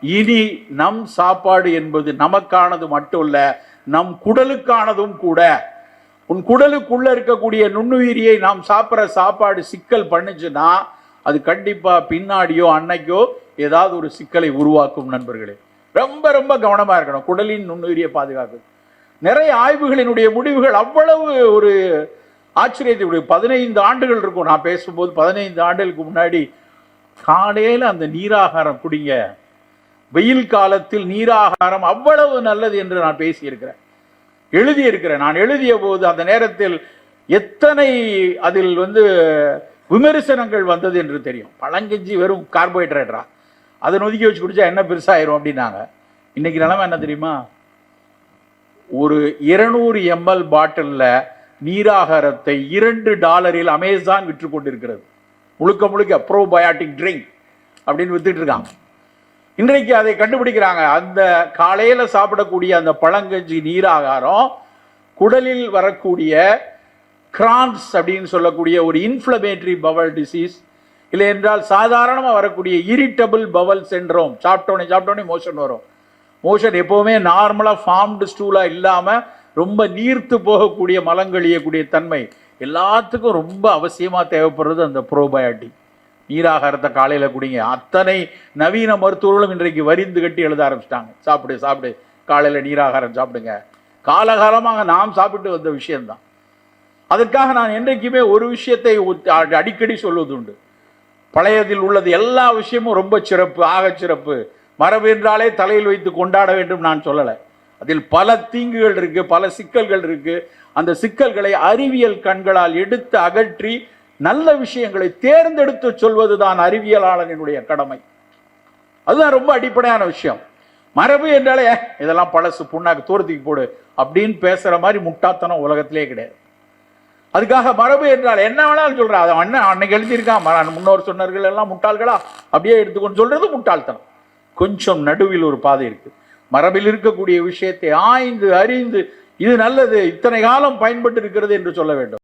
இனி நம் சாப்பாடு என்பது நமக்கானது மட்டும் நம் குடலுக்கானதும் கூட. உன் குடலுக்குள்ள இருக்கக்கூடிய நுண்ணுயிரியை நாம் சாப்பிட்ற சாப்பாடு சிக்கல் பண்ணுச்சுன்னா அது கண்டிப்பா பின்னாடியோ அன்னைக்கோ ஏதாவது ஒரு சிக்கலை உருவாக்கும் நண்பர்களே. ரொம்ப ரொம்ப கவனமா இருக்கணும். குடலின் நுண்ணுயிரியை பாதுகாக்கும் நிறைய ஆய்வுகளினுடைய முடிவுகள் அவ்வளவு ஒரு ஆச்சரியத்தை பதினைந்து ஆண்டுகள் இருக்கும். நான் பேசும்போது பதினைந்து ஆண்டுகளுக்கு முன்னாடி காலையில் அந்த நீராகாரம் குடிங்க. வெயில் காலத்தில் நீராகாரம் அவ்வளவு நல்லது என்று நான் பேசியிருக்கிறேன். எழுதியிருக்கிறேன். நான் எழுதிய போது அந்த நேரத்தில் எத்தனை அதில் வந்து விமர்சனங்கள் வந்தது என்று தெரியும். பழங்கஞ்சி வெறும் கார்போஹைட்ரேட்டரா அதை நொதுக்கி வச்சு குடிச்சா என்ன பெருசாயிரும் அப்படின்னாங்க. இன்னைக்கு நிலமை என்ன தெரியுமா? ஒரு இருநூறு எம்எல் பாட்டிலில் நீராகாரத்தை இரண்டு டாலரில் அமேசான் விற்று கொண்டிருக்கிறது. முழுக்க முழுக்க ப்ரோபயாட்டிக் ட்ரிங்க் அப்படின்னு வித்துட்டு இருக்காங்க. இன்றைக்கு அதை கண்டுபிடிக்கிறாங்க. அந்த காலையில் சாப்பிடக்கூடிய அந்த பழங்கஞ்சி நீராகாரம் குடலில் வரக்கூடிய கிரான்ஸ் அப்படின்னு சொல்லக்கூடிய ஒரு இன்ஃப்ளமேட்டரி பவல் டிசீஸ் இல்லை என்றால் சாதாரணமாக வரக்கூடிய இரிட்டபிள் பவல் சென்ட்ரோம் சாப்பிட்டோன்னே சாப்பிட்டோன்னே மோஷன் வரும். மோஷன் எப்போவுமே நார்மலாக ஃபார்ம்டு ஸ்டூலாக இல்லாமல் ரொம்ப நீர்த்து போகக்கூடிய மலங்கழியக்கூடிய தன்மை. எல்லாத்துக்கும் ரொம்ப அவசியமாக தேவைப்படுறது அந்த ப்ரோபயாட்டிக் நீராகாரத்தை காலையில் குடிங்க. அத்தனை நவீன மருத்துவர்களும் இன்றைக்கு வரிந்து கட்டி எழுத ஆரம்பிச்சிட்டாங்க. சாப்பிடு சாப்பிடு. காலையில் நீராகாரம் சாப்பிடுங்க. காலகாலமாக நாம் சாப்பிட்டு வந்த விஷயம்தான். அதற்காக நான் என்றைக்குமே ஒரு விஷயத்தை அடிக்கடி சொல்வது உண்டு. பழையதில் உள்ளது எல்லா விஷயமும் ரொம்ப சிறப்பு ஆகச் சிறப்பு. மரபு என்றாலே தலையில் வைத்து கொண்டாட வேண்டும் நான் சொல்லலை. அதில் பல தீங்குகள் இருக்கு பல சிக்கல்கள் இருக்கு. அந்த சிக்கல்களை அறிவியல் கண்களால் எடுத்து அகற்றி நல்ல விஷயங்களை தேர்ந்தெடுத்து சொல்வதுதான் அறிவியலாளனுடைய கடமை. அதுதான் ரொம்ப அடிப்படையான விஷயம். மரபு என்றாலே இதெல்லாம் பழசு புண்ணாக்கு தூரத்துக்கு போடு அப்படின்னு பேசுற மாதிரி முட்டாத்தனம் உலகத்திலே கிடையாது. அதுக்காக மரபு என்றால் என்ன வேணாலும் சொல்றா அதை அண்ணன் அன்னைக்கு எழுதியிருக்கான். முன்னோர் சொன்னர்கள் எல்லாம் முட்டாள்களா? அப்படியே எடுத்துக்கொண்டு சொல்றது முட்டாள்தனம். கொஞ்சம் நடுவில் ஒரு பாதை இருக்கு. மரபில் இருக்கக்கூடிய விஷயத்தை ஆய்ந்து அறிந்து இது நல்லது இத்தனை காலம் பயன்பட்டு இருக்கிறது என்று சொல்ல வேண்டும்.